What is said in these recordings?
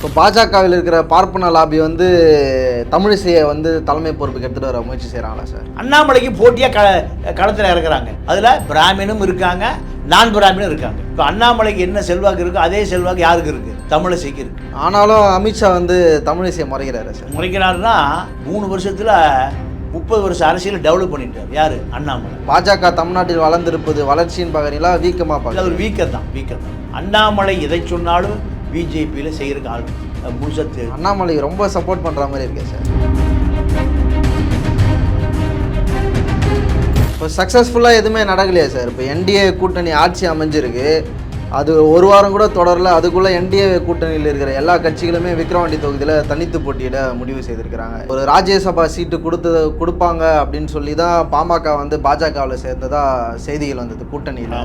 இப்போ பாஜகவில் இருக்கிற பார்ப்பன லாபி வந்து தமிழிசையை வந்து தலைமை பொறுப்புக்கு எடுத்துகிட்டு வர முயற்சி செய்கிறாங்களா சார்? அண்ணாமலைக்கு போட்டியாக க களத்தில் இறக்குறாங்க அதில் பிராமினும் இருக்காங்க நான் பிராமினும் இருக்காங்க. இப்போ அண்ணாமலைக்கு என்ன செல்வாக்கு இருக்கோ அதே செல்வாக்கு யாருக்கு இருக்குது தமிழிசைக்கு இருக்குது ஆனாலும் அமித்ஷா வந்து தமிழிசையை முறைகிறாரு சார்? முறைக்கிறாருன்னா மூணு வருஷத்தில் முப்பது வருஷம் அரசியல் டெவலப் பண்ணிட்டார். யார்? அண்ணாமலை. பாஜக தமிழ்நாட்டில் வளர்ந்திருப்பது வளர்ச்சியின் பகனிலா வீக்கமாக அது பார்க்குறது ஒரு வீக்கம் தான் வீக்கம் தான் அண்ணாமலை எதை சொன்னாலும் பிஜேபியில் செய்கிறதுக்கு ஆள் முழுசத்து அண்ணாமலை ரொம்ப சப்போர்ட் பண்ணுற மாதிரி இருக்கே சார் இப்போ சக்ஸஸ்ஃபுல்லாக எதுவுமே நடக்கலையா சார் இப்போ என்டிஏ கூட்டணி ஆட்சி அமைஞ்சிருக்கு. அது ஒரு வாரம் கூட தொடரல. அதுக்குள்ளே என்டிஏ கூட்டணியில் இருக்கிற எல்லா கட்சிகளுமே விக்ரவாண்டி தொகுதியில் தனித்து போட்டியிட முடிவு செய்திருக்கிறாங்க. ஒரு ராஜ்யசபா சீட்டு கொடுத்து கொடுப்பாங்க அப்படின்னு சொல்லி தான் பாமக வந்து பாஜகவில் சேர்ந்ததா செய்திகள் வந்தது கூட்டணியில்.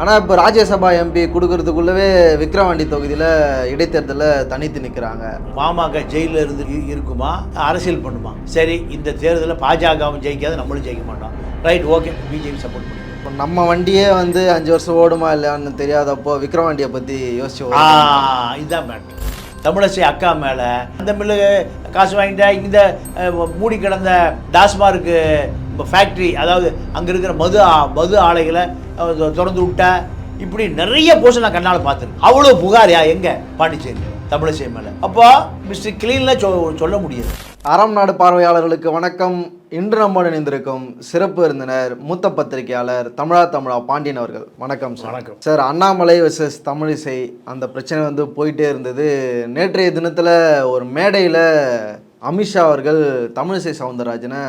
ஆனால் இப்போ ராஜ்யசபா எம்பி கொடுக்கறதுக்குள்ளவே விக்ரவாண்டி தொகுதியில் இடைத்தேர்தலில் தனித்து நிற்கிறாங்க பாமக ஜெயிலில் இருந்து இருக்குமா? அரசியல் பண்ணுமா? சரி இந்த தேர்தலில் பாஜகவும் ஜெயிக்காது நம்மளும் ஜெயிக்க மாட்டோம். Right okay. பிஜேபி சப்போர்ட் பண்ணுவோம் இப்போ நம்ம வண்டியே வந்து அஞ்சு வருஷம் ஓடுமா இல்லையான்னு தெரியாதப்போ விக்ரவாண்டியை பற்றி யோசிச்சு? இதுதான் மேட்ரு தமிழிசை அக்கா மேலே. அந்த மில்லு காசு வாங்கிட்டா இந்த மூடி கிடந்த டாஸ்மார்க்கு ஃபேக்ட்ரி அதாவது அங்கே இருக்கிற மது ஆ- மது ஆலைகளை திறந்து விட்டா இப்படி நிறைய போஸ்ட் நான் கண்ணால் பார்த்துருக்கேன். அவ்வளோ புகாரியா? எங்கே? பாண்டிச்சேரி தமிழிசை மேலே. அப்போ மிஸ்டர் கிளீனில் சொ சொல்ல முடியாது. அறம் நாடு பார்வையாளர்களுக்கு வணக்கம். இன்று நம்மோடு இணைந்திருக்கும் சிறப்பு விருந்தினர் மூத்த பத்திரிகையாளர் தமிழா தமிழா பாண்டியன் அவர்கள். வணக்கம் சார் வணக்கம். சார் அண்ணாமலை வெர்சஸ் தமிழிசை அந்த பிரச்சனை வந்து போயிட்டே இருந்தது. நேற்றைய தினத்தில் ஒரு மேடையில் அமித்ஷா அவர்கள் தமிழிசை சவுந்தரராஜனை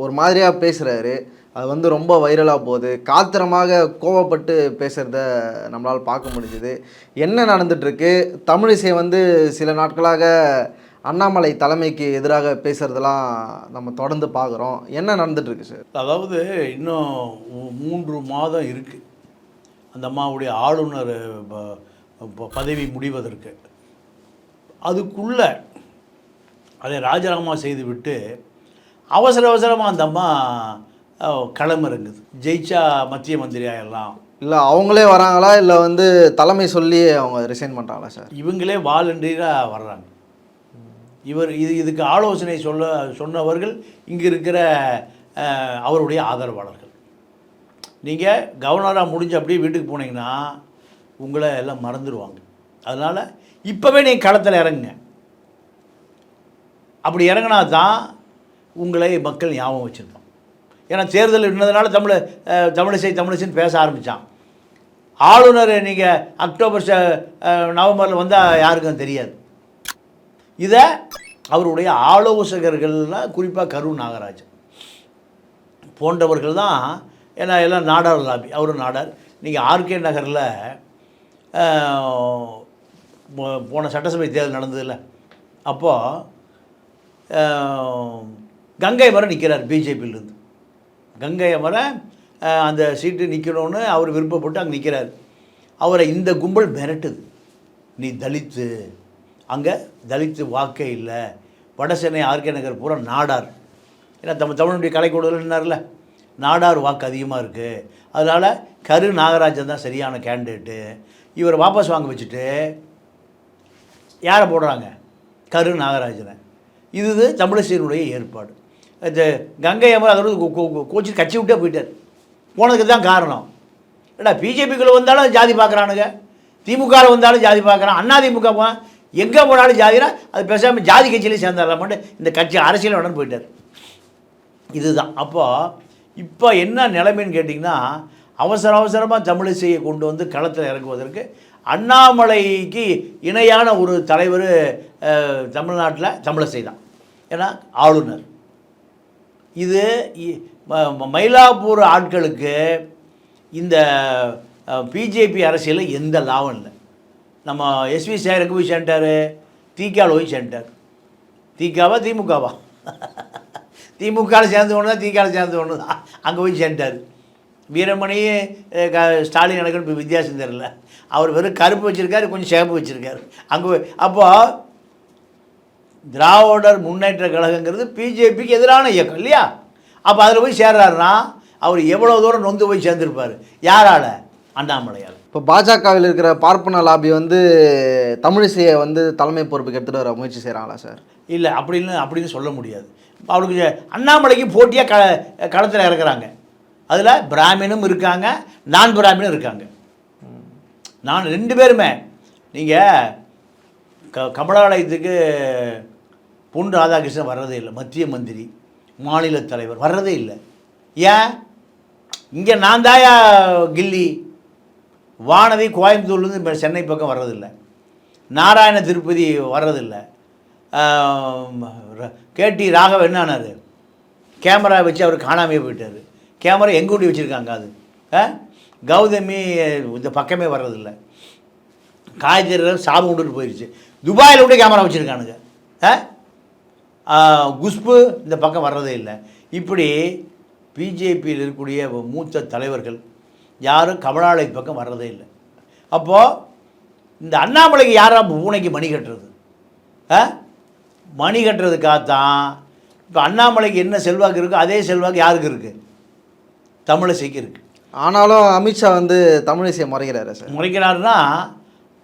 ஒரு மாதிரியாக பேசுகிறாரு அது வந்து ரொம்ப வைரலாக போகுது. காத்திரமாக கோவப்பட்டு பேசுகிறத நம்மளால் பார்க்க முடிஞ்சுது. என்ன நடந்துட்டுருக்கு? தமிழிசை வந்து சில நாட்களாக அண்ணாமலை தலைமைக்கு எதிராக பேசுகிறதெல்லாம் நம்ம தொடர்ந்து பார்க்குறோம். என்ன நடந்துட்டுருக்கு சார்? அதாவது இன்னும் மூன்று மாதம் இருக்குது அந்த அம்மாவுடைய ஆளுநர் பதவி முடிவதற்கு. அதுக்குள்ளே அதை ராஜினாமா செய்துவிட்டு அவசர அவசரமாக அந்த அம்மா களமிறங்குது. ஜெயிச்சா மத்திய மந்திரி ஆயிடலாம் இல்லை அவங்களே வராங்களா? இல்லை வந்து தலைமை சொல்லி அவங்க ரிசைன் பண்ணுறாங்களா சார் இவங்களே வாலண்டியராக வர்றாங்க. இவர் இது இதுக்கு ஆலோசனை சொல்ல சொன்னவர்கள் இங்கே இருக்கிற அவருடைய ஆதரவாளர்கள். நீங்கள் கவர்னராக முடிஞ்சு அப்படியே வீட்டுக்கு போனீங்கன்னா உங்களை எல்லாம் மறந்துடுவாங்க அதனால் இப்போவே நீங்கள் களத்தில் இறங்குங்க. அப்படி இறங்கினா தான் உங்களை மக்கள் ஞாபகம் வச்சுருந்தோம் ஏன்னா தேர்தல் இருந்ததுனால தமிழ் தமிழிசை தமிழிசைன்னு பேச ஆரம்பித்தான் ஆளுநர் நீங்கள் அக்டோபர் ச- நவம்பரில் வந்தால் யாருக்கும் தெரியாது. இதை அவருடைய ஆலோசகர்கள்லாம் குறிப்பாக கரு நாகராஜ் போன்றவர்கள் தான் ஏன்னா எல்லாம் நாடார் லாபி அவரும் நாடார். நீங்கள் ஆர்கே நகரில் போன சட்டசபை தேர்தல் நடந்ததில்ல. அப்போது கங்கை மரம் நிற்கிறார் பிஜேபியிலேருந்து. கங்கை மரம் அந்த சீட்டு நிற்கணும்னு அவர் விருப்பப்பட்டு அங்கே நிற்கிறார் அவரை இந்த கும்பல் மிரட்டுது. நீ தலித்து. அங்கே தலித்து வாக்கே இல்லை. வடசென்னை ஆர்கே நகர் பூரா நாடார். ஏன்னா நம்ம தமிழனுடைய கலைக்கூடல்னார்ல நாடார் வாக்கு அதிகமாக இருக்குது அதனால் கரு நாகராஜன் தான் சரியான கேண்டிடேட்டு. இவரை வாபஸ் வாங்க வச்சுட்டு யாரை போடுறாங்க? கரு நாகராஜனை. இது தமிழிசையினுடைய ஏற்பாடு. இந்த கங்கை அமர் அதோட கோ- கட்சி விட்டே போயிட்டார். போனதுக்கு தான் காரணம். ஏடா பிஜேபிக்குள்ளே வந்தாலும் ஜாதி பார்க்குறானுங்க. திமுகவில் வந்தாலும் ஜாதி பார்க்குறான். அண்ணா திமுக எங்கே போனாலும் ஜாதினா அது பேசாமல் ஜாதி கட்சியிலையும் சேர்ந்துடலாமான்னு இந்த கட்சி அரசியல் உடனே போயிட்டார். இதுதான். அப்போது இப்போ என்ன நிலைமைன்னு கேட்டிங்கன்னா அவசர அவசரமாக தமிழிசையை கொண்டு வந்து களத்தில் இறங்குவதற்கு அண்ணாமலைக்கு இணையான ஒரு தலைவர் தமிழ்நாட்டில் தமிழிசை தான். ஏன்னா ஆளுநர். இது இ- ம- மயிலாப்பூர் ஆட்களுக்கு இந்த பிஜேபி அரசியலில் எந்த லாபம் இல்லை. நம்ம எஸ்வி சேகர் போய் சேர்ந்துட்டார் தீக்காவில் போய் சேர்ந்துட்டார் தீக்காவா திமுகவா? திமுகவில் சேர்ந்து ஒன்று தான் திகாவில் சேர்ந்து ஒன்று தான் அங்கே போய் சேர்ந்துட்டார் வீரமணி க- ஸ்டாலின் எனக்கு இப்போ வித்தியாசம் தெரியல. அவர் வெறும் கருப்பு வச்சுருக்காரு கொஞ்சம் சேப்பு வச்சுருக்காரு. அங்கே போய் அப்போது திராவிடர் முன்னேற்ற கழகங்கிறது பிஜேபிக்கு எதிரான இயக்கம் இல்லையா? அப்போ அதில் போய் சேர்றாருன்னா அவர் எவ்வளோ தூரம் நொந்து போய் சேர்ந்துருப்பார்? யாரால? அண்ணாமலையால். இப்போ பாஜகவில் இருக்கிற பார்ப்பன லாபி வந்து தமிழிசையை வந்து தலைமை பொறுப்புக்கு எடுத்துகிட்டு வர முயற்சி செய்கிறாங்களா சார்? இல்லை அப்படின்னு அப்படின்னு சொல்ல முடியாது. அவருக்கு அண்ணாமலைக்கு போட்டியாக க களத்தில் இறக்குறாங்க. அதில் பிராமினும் இருக்காங்க நான் பிராமினும் இருக்காங்க. நான் ரெண்டு பேருமே. நீங்கள் க கமலாலயத்துக்கு பொன் ராதாகிருஷ்ணன் வர்றதே இல்லை. மத்திய மந்திரி மாநில தலைவர் வர்றதே இல்லை. ஏன்? இங்கே நான் தாயா கில்லி? வானதி கோயம்புத்தூர்லேருந்து இப்போ சென்னை பக்கம் வர்றதில்லை. நாராயண திருப்பதி வர்றதில்லை. கேடி ராகவ் என்ன ஆனார்? கேமரா வச்சு அவர் காணாமே போயிட்டார். கேமரா எங்கே கூட்டி வச்சுருக்காங்க அது? ஆ? கௌதமி இந்த பக்கமே வர்றதில்லை. காய்கறி சாபம் கொண்டுட்டு போயிடுச்சு துபாயில் கூட கேமரா வச்சுருக்கானுங்க. ஆ, குஷ்பு இந்த பக்கம் வர்றதே இல்லை. இப்படி பிஜேபியில் இருக்கக்கூடிய மூத்த தலைவர்கள் யாரும் கமலாலய பக்கம் வர்றதே இல்லை. அப்போது இந்த அண்ணாமலைக்கு யாரா பூனைக்கு மணி கட்டுறது? மணி கட்டுறதுக்காகத்தான் இப்போ அண்ணாமலைக்கு என்ன செல்வாக்கு இருக்கோ அதே செல்வாக்கு யாருக்கு இருக்குது தமிழிசைக்கு இருக்குது ஆனாலும் அமித்ஷா வந்து தமிழிசையை முறைகிறாரு சார். முறைக்கிறாருன்னா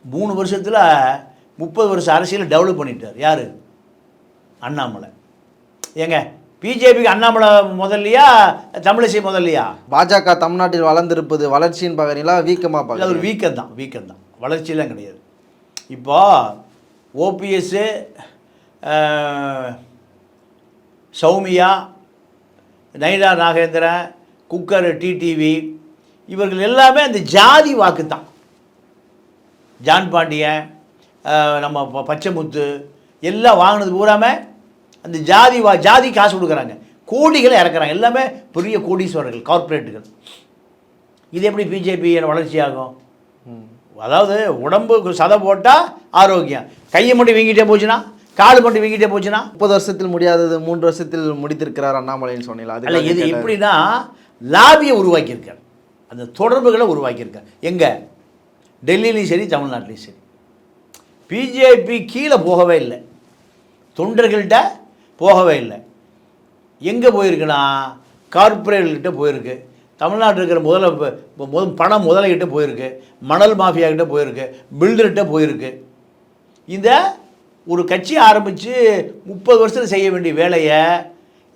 மூணு வருஷத்தில் முப்பது வருஷம் அரசியலை டெவலப் பண்ணிட்டார். யார்? அண்ணாமலை. ஏங்க பிஜேபிக்கு அண்ணாமலை முதல்லையா தமிழிசை முதல்லையா? பாஜக தமிழ்நாட்டில் வளர்ந்திருப்பது வளர்ச்சியின் பார்க்குறீங்களா வீக்கமாக இல்லை ஒரு வீக்கம் தான் வீக்கம் தான் வளர்ச்சியெல்லாம் கிடையாது. இப்போ OPS Soumya Nainar Nagendran cooker TTV இவர்கள் எல்லாமே அந்த ஜாதி வாக்கு தான் ஜான் பாண்டியன் நம்ம பச்சைமுத்து எல்லாம் வாங்கினது பூராமே அந்த ஜாதி வா ஜாதி காசு கொடுக்குறாங்க. கோடிகளை இறக்குறாங்க. எல்லாமே பெரிய கோடீஸ்வரர்கள் கார்ப்பரேட்டுகள் இது எப்படி பிஜேபி வளர்ச்சி ஆகும் அதாவது உடம்புக்கு சதை போட்டால் ஆரோக்கியம். கையை மட்டும் வீங்கிட்டே போச்சுன்னா? கால் மட்டும் வீங்கிட்டே போச்சுன்னா? முப்பது வருஷத்தில் முடியாதது மூன்று வருஷத்தில் முடித்திருக்கிறார் அண்ணாமலைன்னு சொன்னீங்களா அதுக்காக இது. எப்படின்னா லாபியை உருவாக்கியிருக்கார். அந்த தொடர்புகளை உருவாக்கியிருக்கார். எங்கே? டெல்லியிலையும் சரி தமிழ்நாட்டிலையும் சரி. பிஜேபி கீழே போகவே இல்லை. தொண்டர்கள்ட்ட போகவே இல்லை. எங்கே போயிருக்குன்னா கார்பரேட்கிட்ட போயிருக்கு. தமிழ்நாட்டில் இருக்கிற முதல முதல் முத பணம் முதலைகிட்ட போயிருக்கு. மணல் மாஃபியாக்கிட்ட போயிருக்கு. பில்டர்கிட்ட போயிருக்கு. இந்த ஒரு கட்சி ஆரம்பித்து முப்பது வருஷத்தில் செய்ய வேண்டிய வேலையை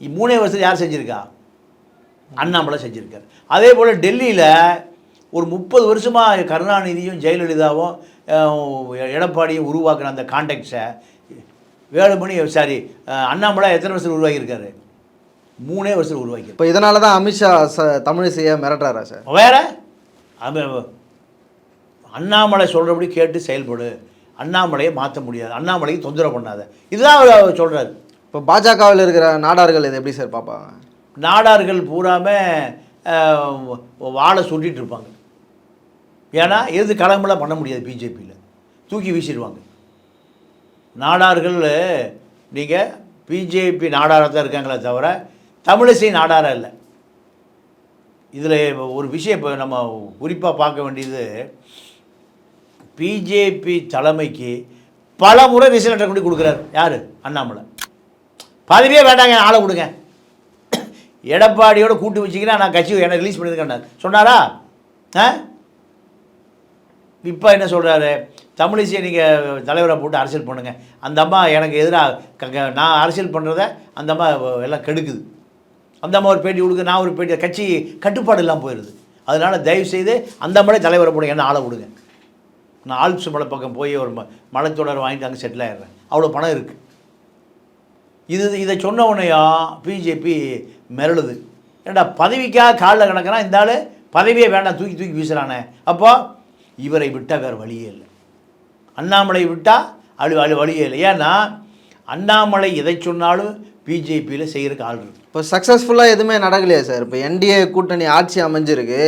மூணே வருஷத்தில் யார் செஞ்சுருக்கா? அண்ணாமலை செஞ்சுருக்கார். அதே போல் டெல்லியில் ஒரு முப்பது வருஷமாக கருணாநிதியும் ஜெயலலிதாவும் எடப்பாடியும் உருவாக்குன அந்த கான்டாக்ட்ஸை வேலுமணி சாரி அண்ணாமலை எத்தனை வருஷத்தில் உருவாக்கியிருக்காரு? மூணே வருஷத்தில் உருவாக்கியிருக்காரு. இப்போ இதனால தான் அமித்ஷா ச தமிழிசையை மிரட்டுறாரா சார்? வேற? அண்ணாமலை சொல்கிறபடி கேட்டு செயல்படு. அண்ணாமலையை மாற்ற முடியாது. அண்ணாமலையை தொந்தரவு பண்ணாத. இதுதான் அவர் சொல்கிறாரு இப்போ பாஜகவில் இருக்கிற நாடார்கள் இதை எப்படி சார் பார்ப்பாங்க நாடார்கள் பூராமே அஹ், வாழை சுட்டிட்டு இருப்பாங்க. ஏன்னா எது களமெல்லாம் பண்ண முடியாது பிஜேபியில். தூக்கி வீசிடுவாங்க. நாடார்கள் நீங்கள் பிஜேபி நாடாராக தான் இருக்காங்களே தவிர தமிழிசை நாடாரம் இல்லை. இதில் ஒரு விஷயம் இப்போ நம்ம குறிப்பாக பார்க்க வேண்டியது பிஜேபி தலைமைக்கு பல முறை ரிசல்ட் கொண்டு கொடுக்குறாரு. யார்? அண்ணாமலை. பதவியே வேண்டாங்க ஆளை கொடுங்க எடப்பாடியோட கூட்டு வச்சிங்கன்னா நான் கட்சி என்ன ரிலீஸ் பண்ணியிருக்கேன் சொன்னாரா? ஆ? இப்போ என்ன சொல்கிறாரு தமிழிசையை நீங்கள் தலைவரை போட்டு அரசியல் பண்ணுங்கள் அந்த அம்மா எனக்கு எதிராக நான் அரசியல் பண்ணுறத அந்த அம்மா எல்லாம் கெடுக்குது. அந்த அம்மா ஒரு பேட்டி கொடுக்கு நான் ஒரு பேட்டி கட்சி கட்டுப்பாடு இல்லாமல் போயிடுது அதனால் தயவு செய்து அந்த அம்மாவே தலைவரை போடுங்க என்ன ஆளை விடுங்க. நான் ஆல்ப்ஸ் மலை பக்கம் போய் ஒரு ம மலைத்தொடர் வாங்கிட்டு அங்கே செட்டில் ஆகிடுறேன் அவ்வளோ பணம் இருக்குது இது இதை சொன்ன உடனேயும் பிஜேபி மிரளுது. ஏண்டா பதவிக்காக காலில் கிடக்கிறான் இந்த ஆள் பதவியே வேண்டாம் தூக்கி தூக்கி வீசுகிறானே அப்போ இவரை விட்டால் வேறு வழியே இல்லை. அண்ணாமலை விட்டால் அழு அழு வழியே இல்லை. ஏன்னா அண்ணாமலை எதை சொன்னாலும் பிஜேபியில் செய்கிறதுக்கு ஆள் இருக்கு. இப்போ சக்ஸஸ்ஃபுல்லாக எதுவுமே நடக்கலையே சார். இப்போ என்டிஏ கூட்டணி ஆட்சி அமைஞ்சிருக்கு.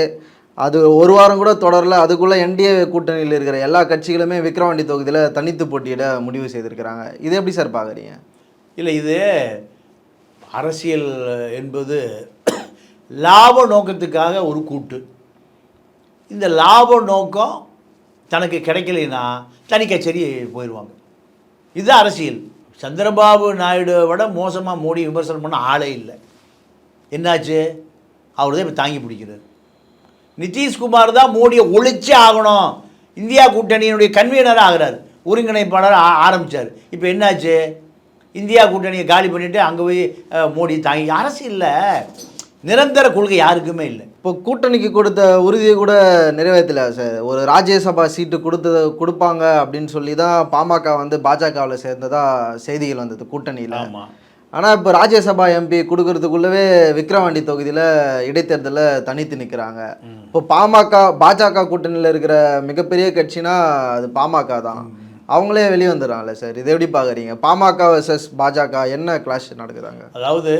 அது ஒரு வாரம் கூட தொடரல. அதுக்குள்ளே என்டிஏ கூட்டணியில் இருக்கிற எல்லா கட்சிகளுமே விக்ரவாண்டி தொகுதியில் தனித்து போட்டியிட முடிவு செய்திருக்கிறாங்க. இது எப்படி சார் பார்க்குறீங்க? இல்லை இது அரசியல் என்பது லாப நோக்கத்துக்காக ஒரு கூட்டு. இந்த லாப நோக்கம் தனக்கு கிடைக்கலைன்னா தனி கச்சேரி போயிடுவாங்க. இதுதான் அரசியல். சந்திரபாபு நாயுடுவை விட மோசமாக மோடி விமர்சனம் பண்ண ஆளே இல்லை. என்னாச்சு? அவர் தான் இப்போ தாங்கி பிடிக்கிறார். நிதிஷ்குமார் தான் மோடியை ஒழிச்சே ஆகணும். இந்தியா கூட்டணியினுடைய கன்வீனராக ஆகிறார். ஒருங்கிணைப்பாளர் ஆரம்பித்தார் ஆரம்பிச்சார். இப்போ என்னாச்சு? இந்தியா கூட்டணியை காலி பண்ணிவிட்டு அங்கே போய் மோடி தாங்கி இல்லை நிரந்தர கொள்கை யாருக்குமே இல்லை. இப்போ கூட்டணிக்கு கொடுத்த உறுதியை கூட நிறைவேற்றல. சார் ஒரு ராஜ்யசபா சீட்டு கொடுத்தது கொடுப்பாங்க அப்படின்னு சொல்லி தான் பாமக வந்து பாஜகவில் சேர்ந்ததா செய்திகள் வந்தது கூட்டணியில். ஆனால் இப்போ ராஜ்யசபா எம்பி கொடுக்கறதுக்குள்ளவே விக்ரவாண்டி தொகுதியில் இடைத்தேர்தலில் தனித்து நிற்கிறாங்க இப்போ பாமக பாஜக கூட்டணியில் இருக்கிற மிகப்பெரிய கட்சினா அது பாமக தான். அவங்களே வெளியே வந்துடுறாங்கல்ல சார். இதை எப்படி பார்க்குறீங்க பாமக வர்சஸ் பாஜக என்ன கிளாஷ் நடக்குதாங்க? அதாவது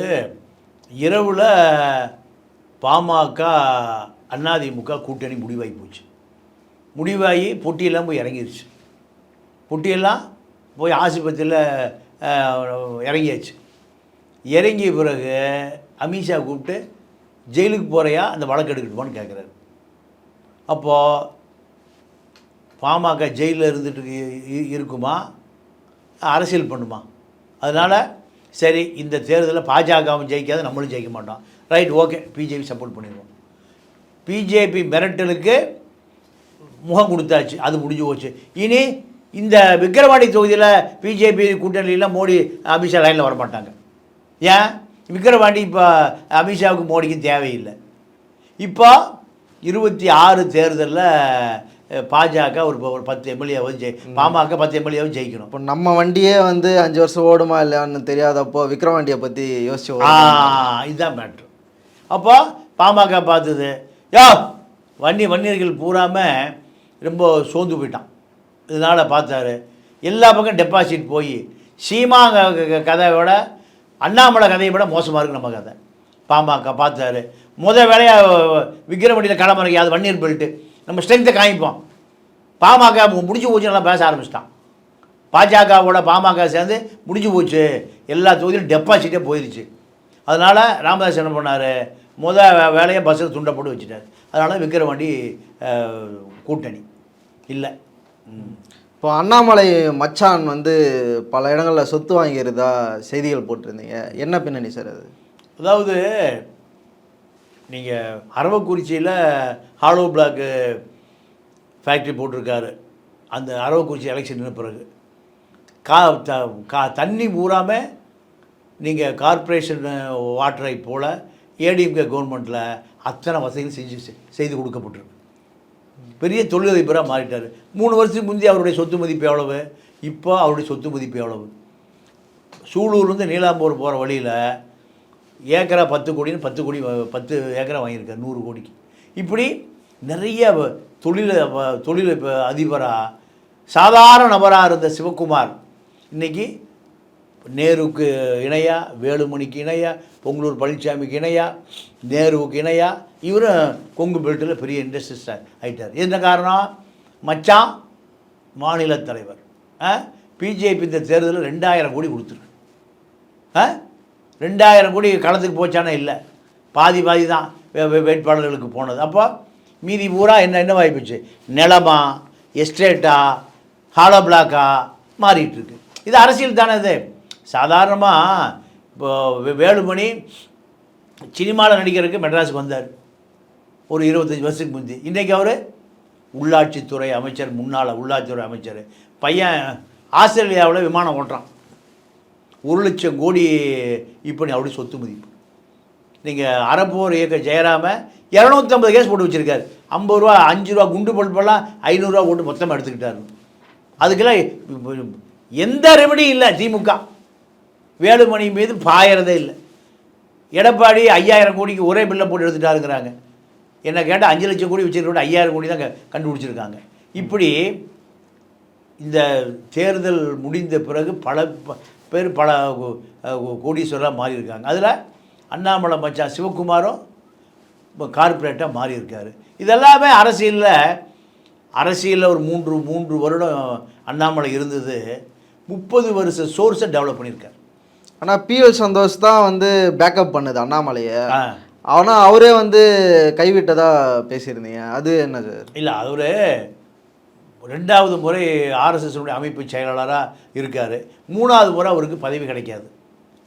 இரவில் பாமக அதிமுக கூட்டணி முடிவாகி போச்சு. முடிவாகி பொட்டியெல்லாம் போய் இறங்கிருச்சு. பொட்டியெல்லாம் போய் ஆஸ்பத்திரியில் இறங்கியாச்சு. இறங்கிய பிறகு அமித்ஷா கூப்பிட்டு ஜெயிலுக்கு போகிறையா அந்த வழக்கு எடுக்கட்டுமான்னு கேட்குறாரு அப்போது பாமக ஜெயிலில் இருந்துட்டு இருக்குமா? அரசியல் பண்ணுமா? அதனால் சரி இந்த தேர்தலில் பாஜகவும் ஜெயிக்காது நம்மளும் ஜெயிக்க மாட்டோம். ரைட் ஓகே பிஜேபி சப்போர்ட் பண்ணிடுவோம். பிஜேபி மிரட்டலுக்கு முகம் கொடுத்தாச்சு. அது முடிஞ்சு போச்சு. இனி இந்த விக்கிரவாண்டி தொகுதியில் பிஜேபி கூட்டணியில் மோடி அமித்ஷா லைனில் வரமாட்டாங்க. ஏன்? விக்கிரவாண்டி இப்போ அமித்ஷாவுக்கு மோடிக்கும் தேவையில்லை. இப்போ இருபத்தி ஆறு தேர்தலில் பாஜக ஒரு ஒரு பத்து எம்எல்ஏவும் ஜெயி பாமக பத்து எம்எல்ஏவும் ஜெயிக்கணும். இப்போ நம்ம வண்டியே வந்து அஞ்சு வருஷம் ஓடுமா இல்லையான்னு தெரியாதப்போ விக்ரவாண்டியை பற்றி யோசிச்சு? இதுதான் மேட்ரு அப்போ பாமக பார்த்தது யோ வன்னி வன்னியர்கள் பூராமல் ரொம்ப சோர்ந்து போயிட்டான். இதனால் பார்த்தாரு எல்லா பக்கம் டெபாசிட் போய் சீமா க- க- கதையை விட அண்ணாமலை கதையை விட மோசமாக இருக்கு நம்ம கதை. பாமக பார்த்தாரு முத வேலையாக விக்கிரமணியில் கிளம்புறீங்க அது வன்னியர் பெல்ட்டு நம்ம ஸ்ட்ரென்த்தை காமிப்போம். பாமக முடிஞ்சு போச்சு நல்லா பேச ஆரம்பிச்சிட்டான். பாஜகவோட பாமக சேர்ந்து முடிஞ்சு போச்சு. எல்லா தொகுதியிலும் டெபாசிட்டே போயிடுச்சு அதனால் ராமதாஸ் என்ன பண்ணார்? முத வேலையை பஸ்ஸில் துண்டை போட்டு வச்சுட்டார். அதனால் விக்கிரவாண்டி கூட்டணி. இல்லை. இப்போ அண்ணாமலை மச்சான் வந்து பல இடங்களில் சொத்து வாங்கியிருந்தா செய்திகள் போட்டிருந்தீங்க. என்ன பின்னணி சார் அது? அதாவது நீங்கள் அரவக்குறிச்சியில் ஹாலோ பிளாக்கு ஃபேக்ட்ரி போட்டிருக்காரு. அந்த அரவக்குறிச்சி எலெக்ஷன் பிறகு. கா த கா தண்ணி பூராமல் நீங்கள் கார்ப்பரேஷன் வாட்டரை போல் ஏடிஎம்கே கவர்மெண்ட்டில் அத்தனை வசதிகள் செஞ்சு செய்து கொடுக்கப்பட்டிருக்கு. பெரிய தொழிலதிபராக மாறிட்டார். மூணு வருஷத்துக்கு முந்தைய அவருடைய சொத்து மதிப்பு எவ்வளவு? இப்போ அவருடைய சொத்து மதிப்பு எவ்வளவு? சூலூர்லேருந்து நீலாம்பூர் போகிற வழியில் ஏக்கரா பத்து கோடின்னு பத்து கோடி பத்து ஏக்கரா வாங்கியிருக்காரு நூறு கோடிக்கு. இப்படி நிறைய தொழில் தொழில் அதிபராக சாதாரண நபராக இருந்த சிவகுமார் இன்னைக்கு நேருக்கு இணையா வேலுமணிக்கு இணையா பொங்கலூர் பழனிசாமிக்கு இணையா நேருவுக்கு இணையா இவரும் கொங்கு பெல்ட்டில் பெரிய இண்டஸ்ட்ரிஸ்டார் ஆகிட்டார் என்ன காரணம்? மச்சான் மாநில தலைவர். பிஜேபி இந்த தேர்தலில் ரெண்டாயிரம் கோடி கொடுத்துருக்கு ஆ? ரெண்டாயிரம் கோடி களத்துக்கு போச்சானே இல்லை. பாதி பாதி தான் வே- வே- வேட்பாளர்களுக்கு போனது. அப்போ மீதி பூரா என்ன என்ன வாய்ப்புச்சு? நிலமா எஸ்டேட்டா ஹாலோ பிளாக்கா மாறிட்டுருக்கு. இது அரசியல் தானே இது. சாதாரணமாக இப்போ வே- வேலுமணி சினிமாவில் நடிக்கிறதுக்கு மெட்ராஸுக்கு வந்தார். ஒரு இருபத்தஞ்சி வருஷத்துக்கு முந்தி. இன்றைக்கி அவர் உள்ளாட்சித்துறை அமைச்சர் முன்னாள் உள்ளாட்சித்துறை அமைச்சர். பையன் ஆஸ்திரேலியாவில் விமானம் ஓட்டுறான். ஒரு லட்சம் கோடி இப்படி அவருடைய சொத்து மதிப்பு. நீங்கள் அறப்போர் இயக்க ஜெயராம இரநூத்தம்பது கேஸ் போட்டு வச்சுருக்காரு. ஐம்பது ரூபா அஞ்சு ரூபா குண்டு பல்பெல்லாம் ஐநூறுரூவா போட்டு மொத்தமாக எடுத்துக்கிட்டாரு. அதுக்கெல்லாம் எந்த ரெமடியும் இல்லை திமுக. வேலுமணி மீது பாயறதே இல்லை. எடப்பாடி ஐயாயிரம் கோடிக்கு ஒரே பில்லை போட்டு எடுத்துட்டாருங்கிறாங்க. என்ன கேட்டால் அஞ்சு லட்சம் கோடி வச்சிருக்கோட ஐயாயிரம் கோடி தான் கண்டுபிடிச்சிருக்காங்க. இப்படி இந்த தேர்தல் முடிந்த பிறகு பல ப- பேர் பல கோடீஸ்வரராக மாறி இருக்காங்க அதில் அண்ணாமலை மச்சான் சிவகுமாரும் இப்போ கார்ப்பரேட்டாக மாறி இருக்காரு இதெல்லாமே அரசியலில் அரசியலில் ஒரு மூன்று மூன்று வருடம் அண்ணாமலை இருந்தது. முப்பது வருஷ சோர்ஸை டெவலப் பண்ணியிருக்காரு. ஆனால் பிஎல் சந்தோஷ் தான் வந்து பேக்கப் பண்ணுது அண்ணாமலையை. ஆனால் அவரே வந்து கைவிட்டதா பேசியிருந்தீங்க. அது என்ன சார்? இல்லை அவர் ரெண்டாவது முறை ஆர்எஸ்எஸ்னுடைய அமைப்பு செயலாளராக இருக்கார். மூணாவது முறை அவருக்கு பதவி கிடைக்காது.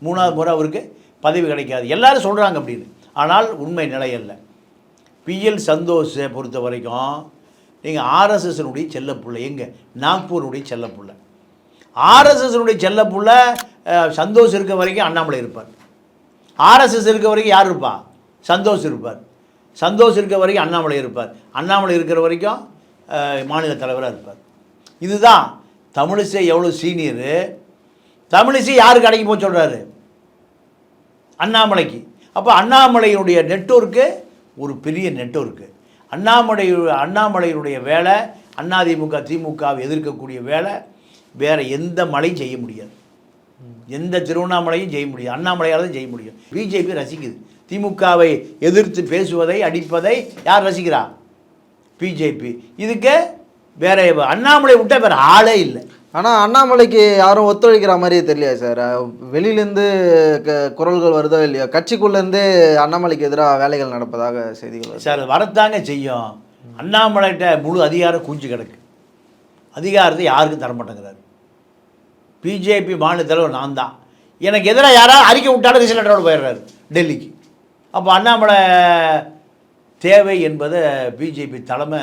மூணாவது முறை அவருக்கு பதவி கிடைக்காது. எல்லாரும் சொல்கிறாங்க அப்படின்னு. ஆனால் உண்மை நிலை அல்ல. பிஎல் சந்தோஷை பொறுத்த வரைக்கும் நீங்கள் ஆர்எஸ்எஸ்னுடைய செல்லப்புள்ள எங்கே? நாக்பூருடைய செல்லப்புள்ள. ஆர்எஸ்எஸ்னுடைய செல்லப்புள்ள சந்தோஷ் இருக்க வரைக்கும் அண்ணாமலை இருப்பார். ஆர்எஸ்எஸ் இருக்க வரைக்கும் யார் இருப்பா? சந்தோஷ் இருப்பார். சந்தோஷ் இருக்க வரைக்கும் அண்ணாமலை இருப்பார். அண்ணாமலை இருக்கிற வரைக்கும் மாநில தலைவராக இருப்பார். இதுதான் தமிழிசை எவ்வளோ சீனியரு? தமிழிசை யாருக்கு அடங்கி போக சொல்கிறாரு அண்ணாமலைக்கு. அப்போ அண்ணாமலையினுடைய நெட்ஒர்க்கு ஒரு பெரிய நெட்ஒர்க்கு அண்ணாமலை அண்ணாமலையினுடைய வேலை அதிமுக திமுகவை எதிர்க்கக்கூடிய வேலை வேறு எந்த மலையும் செய்ய முடியாது. எந்த திருவண்ணாமலையும் செய்ய முடியாது. அண்ணாமலையால் தான் செய்ய முடியும். பிஜேபி ரசிக்குது. திமுகவை எதிர்த்து பேசுவதை அடிப்பதை யார் ரசிக்கிறா? பிஜேபி. இதுக்கு வேற அண்ணாமலை விட்டால் வேறு ஆளே இல்லை. ஆனால் அண்ணாமலைக்கு யாரும் ஒத்துழைக்கிற மாதிரியே தெரியலையா சார்? வெளியிலேருந்து க குரல்கள் வருதோ இல்லையோ? கட்சிக்குள்ளேருந்து அண்ணாமலைக்கு எதிராக வேலைகள் நடப்பதாக செய்திகள். சார் வரத்தாங்க செய்யும். அண்ணாமலைகிட்ட முழு அதிகாரம் குஞ்சு கிடக்கு. அதிகாரத்தை யாருக்கும் தர மாட்டேங்கிறாரு. பிஜேபி மாநில தலைவர் நான் தான். எனக்கு எதிராக யாராவது அறிக்கை விட்டாலும் ரிசல்ட்டோட போயிடுறாரு டெல்லிக்கு. அப்போ அண்ணாமலை தேவை என்பதை பிஜேபி தலைமை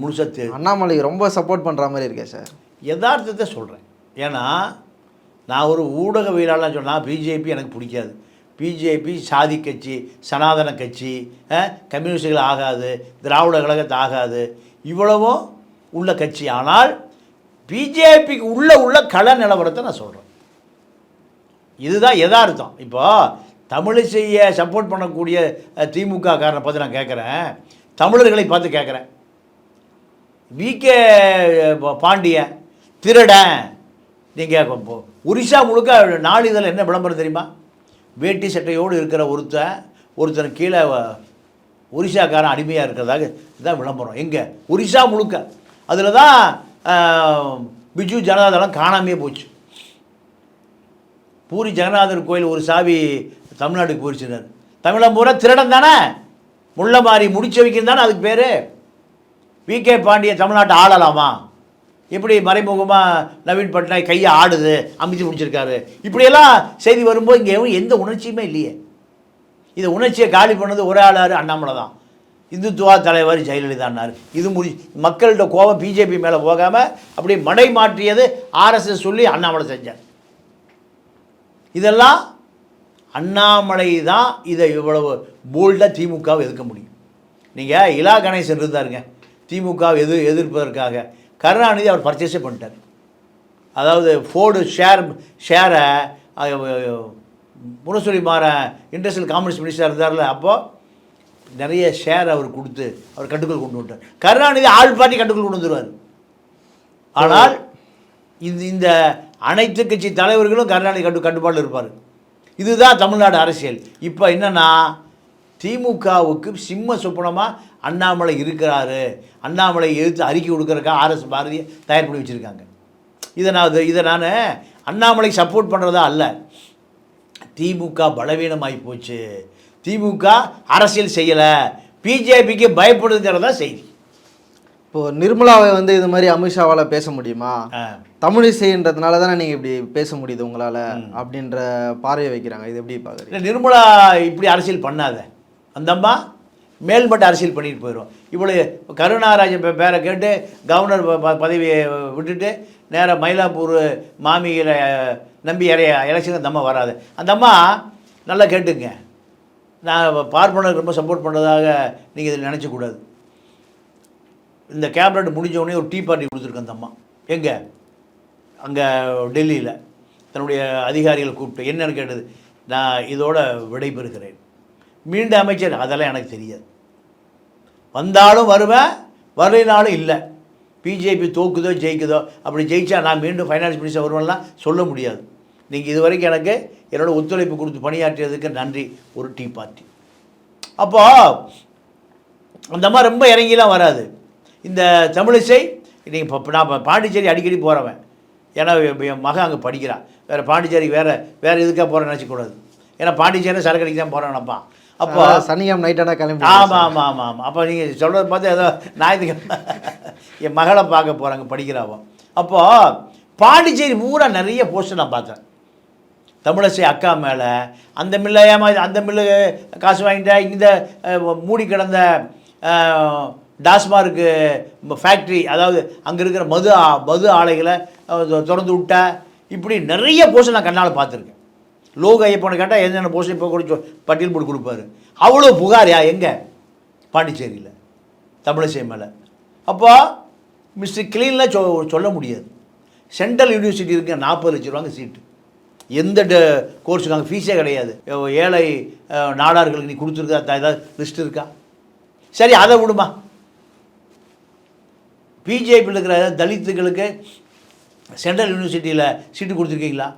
முழுசத்து அண்ணாமலை ரொம்ப சப்போர்ட் பண்ணுற மாதிரி இருக்கே சார். யதார்த்தத்தை சொல்கிறேன் ஏன்னா நான் ஒரு ஊடகவியலாளர் சொன்னால் பிஜேபி எனக்கு பிடிக்காது. பிஜேபி சாதி கட்சி சனாதன கட்சி கம்யூனிஸ்டுகள் ஆகாது திராவிட கழகத்தை ஆகாது. இவ்வளவும் உள்ள கட்சி. ஆனால் பிஜேபிக்கு உள்ள உள்ள கள நிலவரத்தை நான் சொல்கிறேன் இதுதான் யதார்த்தம். இப்போ தமிழிசையை சப்போர்ட் பண்ணக்கூடிய திமுக காரனை பார்த்து நான் கேட்குறேன். தமிழர்களை பார்த்து கேட்குறேன். விகே பாண்டியன் திருடன் நீங்கள் ஒரிசா முழுக்க நாளிதழ் என்ன விளம்பரம் தெரியுமா? வேட்டி சட்டையோடு இருக்கிற ஒருத்தன் ஒருத்தன் கீழே ஒரிசாக்காரன் அடிமையாக இருக்கிறதாக இதுதான் விளம்பரம். எங்கே? ஒரிசா முழுக்க. அதில் தான் பிஜு ஜனதாதளம் காணாமே போச்சு. பூரி ஜெகநாதர் கோயில் ஒரு சாவி தமிழ்நாட்டுக்கு போயிடுச்சுனார் தமிழம் பூரா திருடன் தானே? முள்ள மாறி முடிச்சு வைக்கிறது தானே அதுக்கு பேர்? வி. கே. பாண்டிய தமிழ்நாட்டை ஆளலாமா? எப்படி மறைமுகமாக நவீன் பட்நாயக் கையை ஆடுது அமைச்சு முடிச்சிருக்காரு. இப்படியெல்லாம் செய்தி வரும்போது இங்கே எந்த உணர்ச்சியுமே இல்லையே. இதை உணர்ச்சியை காலி பண்ணது ஒரே ஆளார் அண்ணாமலை தான். இந்துத்துவா தலைவர் ஜெயலலிதான்னார். இது முடி மக்கள்கிட்ட கோபம் பிஜேபி மேலே போகாமல் அப்படி மடை மாற்றியது ஆர்எஸ்எஸ் சொல்லி அண்ணாமலை செஞ்சார். இதெல்லாம் அண்ணாமலை தான் இதை இவ்வளவு போல்டாக திமுகவை எதிர்க்க முடியும். நீங்கள் இலா கணேசன் இருந்தாருங்க. திமுகவை எது எதிர்ப்பதற்காக. கருணாநிதி அவர் பர்ச்சேஸே பண்ணிட்டார். அதாவது ஃபோர்டு ஷேர் ஷேரை முனசொலி மாற இண்டஸ்ட்ரியல் காமர்ஸ் மினிஸ்டர் இருந்தார்ல அப்போது நிறைய ஷேர் அவர் கொடுத்து அவர் கட்டுக்குள் கொண்டு வந்துட்டார். கருணாநிதி ஆள் பாட்டி கட்டுக்குள் கொண்டு வந்துடுவார் ஆனால் இந்த இந்த அனைத்து கட்சி தலைவர்களும் கருணாநிதி கட்டு கட்டுப்பாடில் இருப்பார். இதுதான் தமிழ்நாடு அரசியல். இப்போ என்னென்னா திமுகவுக்கு சிம்ம சொப்பனமாக அண்ணாமலை இருக்கிறாரு. அண்ணாமலை எதிர்த்து அறிக்கை கொடுக்குறக்கா ஆர்எஸ் பாரதி தயார் பண்ணி வச்சுருக்காங்க. இதை நான் இது- இதை நான் அண்ணாமலை சப்போர்ட் பண்ணுறதா அல்ல. திமுக பலவீனமாகி போச்சு. திமுக அரசியல் செய்யலை. பிஜேபிக்கு பயப்படுதுங்கிறதா செய்தி. இப்போ நிர்மலாவை வந்து இது மாதிரி அமித்ஷாவால் பேச முடியுமா. தமிழிசைன்றதுனால தானே நீங்கள் இப்படி பேச முடியுது உங்களால் அப்படின்ற பார்வையை வைக்கிறாங்க. இது எப்படி பார்க்குறீங்க? இல்லை நிர்மலா இப்படி அரசியல் பண்ணாத. அந்த அம்மா மேல்மட்ட அரசியல் பண்ணிட்டு போயிடும் இவ்வளோ கருணாராஜன் பேரை கேட்டு கவர்னர் பதவியை விட்டுட்டு நேராக மயிலாப்பூர் மாமிகளை நம்பி இறைய எலெக்ஷன் அந்த அம்மா வராது. அந்த அம்மா நல்லா கேட்டுங்க. நான் பார்ப்பனருக்கு ரொம்ப சப்போர்ட் பண்ணுறதாக நீங்கள் இதில் நினச்சக்கூடாது. இந்த கேபினட் முடிஞ்ச ஒரு டீ பார்ட்டி கொடுத்துருக்கு அந்த அம்மா எங்கே? அங்கே டெல்லியில். தன்னுடைய அதிகாரிகளை கூப்பிட்டு என்னன்னு கேட்டது நான் இதோட விடைபெறுகிறேன். மீண்டும் அமைச்சர் அதெல்லாம் எனக்கு தெரியாது. வந்தாலும் வருவேன் வரலினாலும் இல்லை. பிஜேபி தோக்குதோ ஜெயிக்குதோ அப்படி ஜெயிச்சா நான் மீண்டும் ஃபைனான்ஸ் மினிஸ்டர் வருவேன்லாம் சொல்ல முடியாது. நீங்கள் இது வரைக்கும் எனக்கு என்னோட ஒத்துழைப்பு கொடுத்து பணியாற்றியதுக்கு நன்றி. ஒரு டீ பார்ட்டி. அப்போது அந்த மாதிரி ரொம்ப இறங்கிலாம் வராது. இந்த தமிழிசை நீங்கள் இப்போ நான் பாண்டிச்சேரி அடிக்கடி போகிறவன் ஏன்னா என் மகன் அங்கே படிக்கிறான். வேறு பாண்டிச்சேரிக்கு வேறு வேறு இதுக்காக போகிறேன்னு நினச்சக்கூடாது ஏன்னா பாண்டிச்சேரி சரக்கு அடிக்க தான் போகிறேனப்பா அப்போ அதான் சனிக்கிழமை நைட்டானா கிளம்பி ஆமாம் ஆமாம் ஆமாம் ஆமாம் அப்போ நீங்கள் சொல்கிறத பார்த்து ஏதோ ஞாயிற்றுக்கிழமை என் மகளை பார்க்க போகிறாங்க படிக்கிறாவோ அப்போது பாண்டிச்சேரி பூரா நிறைய போஸ்டர் நான் பார்த்தேன். தமிழிசை அக்கா மேலே அந்த மில்லை ஏமா அந்த மில்லு காசு வாங்கிட்டா இந்த மூடி கிடந்த டாஸ்மார்க்கு ஃபேக்ட்ரி அதாவது அங்கே இருக்கிற மது ஆ- மது ஆலைகளை திறந்து விட்டா இப்படி நிறைய போஸ்ட் நான் கண்ணால் பார்த்துருக்கேன். லோக ஐயப்பனை கேட்டால் என்னென்ன போஸ்ட் இப்போ கூட பட்டியல் போட்டு கொடுப்பாரு? அவ்வளோ புகார் யா எங்கே? பாண்டிச்சேரியில் தமிழிசை மேலே. அப்போ மிஸ்டர் கிளீனில் சொ சொல்ல முடியாது. சென்ட்ரல் யூனிவர்சிட்டி இருக்க நாற்பது லட்ச ரூபாங்க சீட்டு. எந்த ட கோர்ஸுக்கு அங்கே ஃபீஸே கிடையாது. ஏழை நாடார்களுக்கு நீ கொடுத்துருக்கா ஏதாவது லிஸ்ட் இருக்கா? சரி அதை விடுமா? பிஜேபியில் இருக்கிற தலித்துகளுக்கு சென்ட்ரல் யூனிவர்சிட்டியில் சீட்டு கொடுத்துருக்கீங்களா?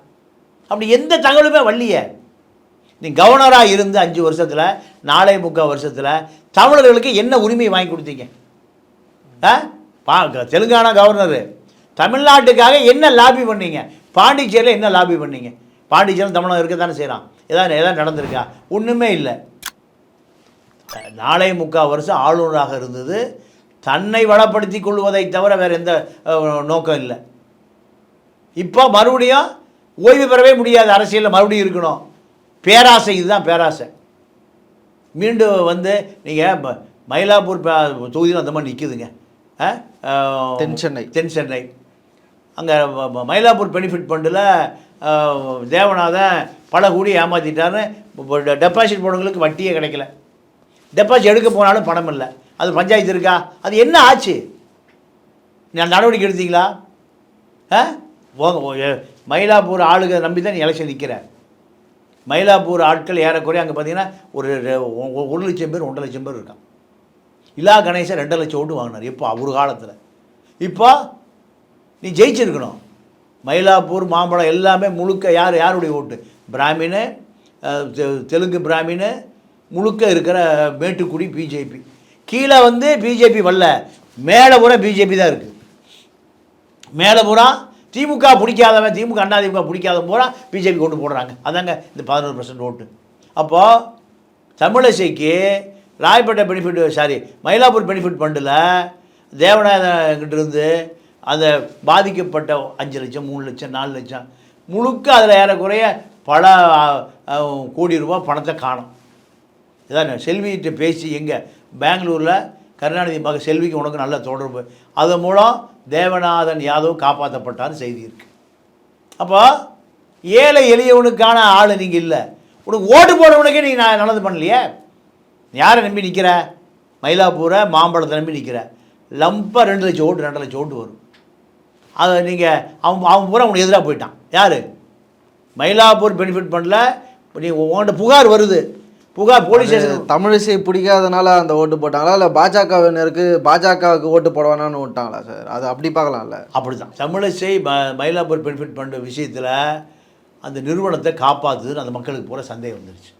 அப்படி எந்த தகவலுமே வரலையே நீ கவர்னராக இருந்து அஞ்சு வருஷத்தில் நாலே முக்கால் வருஷத்தில் தமிழர்களுக்கு என்ன உரிமை வாங்கி கொடுத்தீங்க? ஆ? பா க- தெலுங்கானா கவர்னரு தமிழ்நாட்டுக்காக என்ன லாபி பண்ணீங்க? பாண்டிச்சேரியில் என்ன லாபி பண்ணீங்க? பாண்டிச்சேரியில் தமிழகம் இருக்க தானே செய்கிறான் ஏதாவது ஏதாவது நடந்திருக்கா? ஒன்றுமே இல்லை. நாளை முக்கால் வருஷம் ஆளுநராக இருந்தது தன்னை வளப்படுத்தி கொள்வதை தவிர வேறு எந்த நோக்கம் இல்லை. இப்போ மறுபடியும் ஓய்வு பெறவே முடியாது அரசியலில் மறுபடியும் இருக்கணும். பேராசை இதுதான் பேராசை. மீண்டும் வந்து நீங்கள் மயிலாப்பூர் தொகுதியில் அந்த மாதிரி நிற்குதுங்க தென் சென்னை. தென் சென்னை. அங்கே மயிலாப்பூர் பெனிஃபிட் ஃபண்டில் தேவநாதன் பல கோடி ஏமாற்றிட்டாருன்னு டெபாசிட் போனவங்களுக்கு வட்டியே கிடைக்கல. டெபாசிட் எடுக்க போனாலும் பணம் இல்லை. அது பஞ்சாயத்து இருக்கா? அது என்ன ஆச்சு? நான் நடவடிக்கை எடுத்தீங்களா? ஆ? போங்க ஏ, மயிலாப்பூர் ஆளுக நம்பி தான் நீ எலெக்ஷன் நிற்கிற மயிலாப்பூர் ஆட்கள் ஏறக்குறைய அங்கே பார்த்தீங்கன்னா ஒரு ஒரு லட்சம் பேர் ஒன்றரை லட்சம் பேர் இருக்கான் இலா கணேசன் ரெண்டு லட்சம் ஓட்டு வாங்கினார். இப்போ ஒரு காலத்தில். இப்போ நீ ஜெயிச்சிருக்கணும். மயிலாப்பூர் மாம்பழம் எல்லாமே முழுக்க யார் யாருடைய ஓட்டு? பிராமினு தெ- தெலுங்கு பிராமினு முழுக்க இருக்கிற மேட்டுக்குடி பிஜேபி. கீழே வந்து பிஜேபி வரல. மேலே பூரா பிஜேபி தான் இருக்குது மேலே பூரா திமுக பிடிக்காதவன் திமுக அண்ணா திமுக பிடிக்காத பூரா பிஜேபி கொண்டு போடுறாங்க. அதாங்க இந்த பதினோரு பர்சன்ட் ஓட்டு. அப்போது தமிழிசைக்கு Royapettah benefit sorry Mylapore benefit ஃபண்டில் தேவநாயகிட்ட இருந்து அந்த பாதிக்கப்பட்ட அஞ்சு லட்சம் மூணு லட்சம் நாலு லட்சம் முழுக்க அதில் ஏறக்குறைய பல கோடி ரூபா பணத்தை காணும். இதான் செல்விகிட்ட பேசி எங்கே பெங்களூரில் கருணாநிதி மக செல்விக்கு உனக்கு நல்ல தொடர்பு. அதன் மூலம் தேவநாதன் யாதவ் காப்பாற்றப்பட்டான்னு செய்தி இருக்கு. அப்போ ஏழை எளியவனுக்கான ஆள் நீங்கள் இல்லை. உனக்கு ஓட்டு போடுறவனுக்கே நீ நான் நல்லது பண்ணலையே? யாரை நம்பி நிற்கிற மயிலாப்பூரை மாம்பழத்தை நம்பி நிற்கிற லம்பாக ரெண்டு லட்சம் ஓட்டு ரெண்டு லட்சம் ஓட்டு வரும். அதை நீங்கள் அவன் அவன் பூரா உனக்கு எதிராக போயிட்டான். யார்? மயிலாப்பூர் பெனிஃபிட் பண்ணல. நீ உங்கள்கிட்ட புகார் வருது. புகார் போலீஸ் ஸ்டேஷன். தமிழிசை பிடிக்காதனால அந்த ஓட்டு போட்டாங்களா? இல்லை பாஜகவினருக்கு பாஜகவுக்கு ஓட்டு போட வேணாம்னு விட்டாங்களா சார்? அது அப்படி பார்க்கலாம்ல. அப்படி தான் தமிழிசை ம மயிலாப்பூர் பெனிஃபிட் பண்ணுற விஷயத்தில் அந்த நிறுவனத்தை காப்பாற்றுதுன்னு அந்த மக்களுக்கு பூரா சந்தேகம் வந்துருச்சு.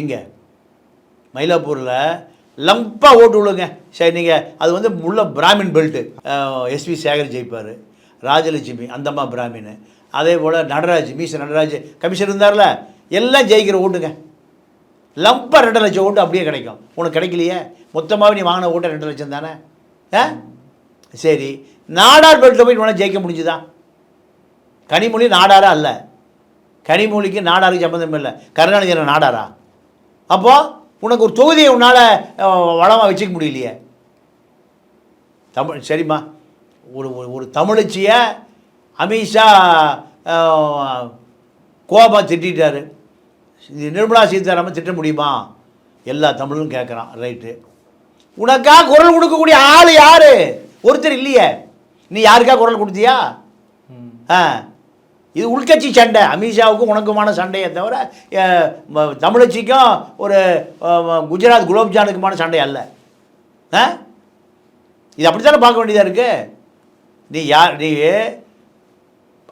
எங்கே? மயிலாப்பூரில் லம்பாக ஓட்டு விழுங்க. சரி நீங்கள் அது வந்து உள்ள Brahmin belt S V Sekhar ஜெயிப்பார். Rajalakshmi அந்தம்மா பிராமின். அதே போல் நடராஜ் மீச நடராஜ் கமிஷன் இருந்தார்ல எல்லாம் ஜெயிக்கிற ஓட்டுங்க. லம்பாக ரெண்டு லட்சம் ஓட்டு அப்படியே கிடைக்கும். உனக்கு கிடைக்கலையே? மொத்தமாகவே நீ வாங்கின ஓட்டை ரெண்டு லட்சம் தானே? ஆ? சரி. நாடார் பெல்ட்டில் போய் உனக்கு ஜெயிக்க முடிஞ்சுதா? கனிமொழி நாடாரா அல்ல. கனிமொழிக்கு நாடாருக்கு சம்மந்தம் இல்லை. கருணாநிதி நாடாரா? அப்போது உனக்கு ஒரு தொகுதியை உன்னால் வளமாக வச்சுக்க முடியலையே. தமிழ் சரிம்மா. ஒரு ஒரு- ஒரு தமிழச்சியை அமித்ஷா கோபமாக திட்டாரு நிர்மலா சீதாராமன் திட்ட முடியுமா? எல்லா தமிழும் கேட்குறான். ரைட்டு உனக்கா குரல் கொடுக்கக்கூடிய ஆள் யார்? ஒருத்தர் இல்லையே. நீ யாருக்கா குரல் கொடுத்தியா? ஆ. இது உள்கட்சி சண்டை. அமித்ஷாவுக்கும் உனக்குமான சண்டையை தவிர தமிழச்சிக்கும் ஒரு குஜராத் குலோப்ஜானுக்குமான சண்டை அல்ல. ஆ? இது அப்படித்தானே பார்க்க வேண்டியதாக இருக்கு? நீ யார் நீ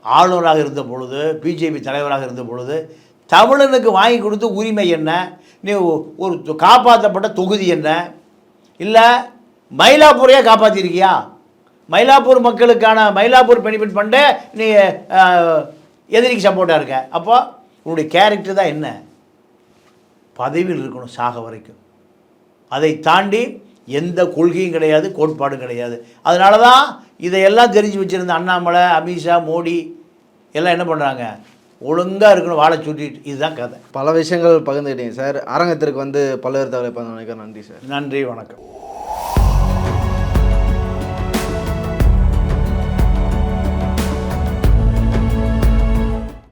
ஆளுநராக இருந்த பொழுது பிஜேபி தலைவராக இருந்த பொழுது தமிழனுக்கு வாங்கி கொடுத்த உரிமை என்ன? நீ ஒரு காப்பாற்றப்பட்ட தொகுதி என்ன? இல்லை மயிலாப்பூரையே காப்பாற்றிருக்கியா மயிலாப்பூர் மக்களுக்கான மயிலாப்பூர் பெனிஃபிட் பண்ண நீ எதிரிக்கு சப்போர்ட்டாக இருக்க. அப்போ உன்னுடைய கேரக்டர் தான் என்ன? பதவியில் இருக்கணும் சாக வரைக்கும். அதை தாண்டி எந்த கொள்கையும் கிடையாது கோட்பாடும் கிடையாது. அதனால தான் இதையெல்லாம் தெரிஞ்சு வச்சுருந்த அண்ணாமலை அமித்ஷா மோடி எல்லாம் என்ன பண்ணுறாங்க ஒழுங்காக இருக்கணும் வாழை சுட்டிட்டு. இதுதான் கதை. பல விஷயங்கள் பகிர்ந்துக்கிட்டீங்க சார். அரங்கத்திற்கு வந்து பல்வேறு தகவலை பகிர்ந்து நன்றி சார். நன்றி வணக்கம்.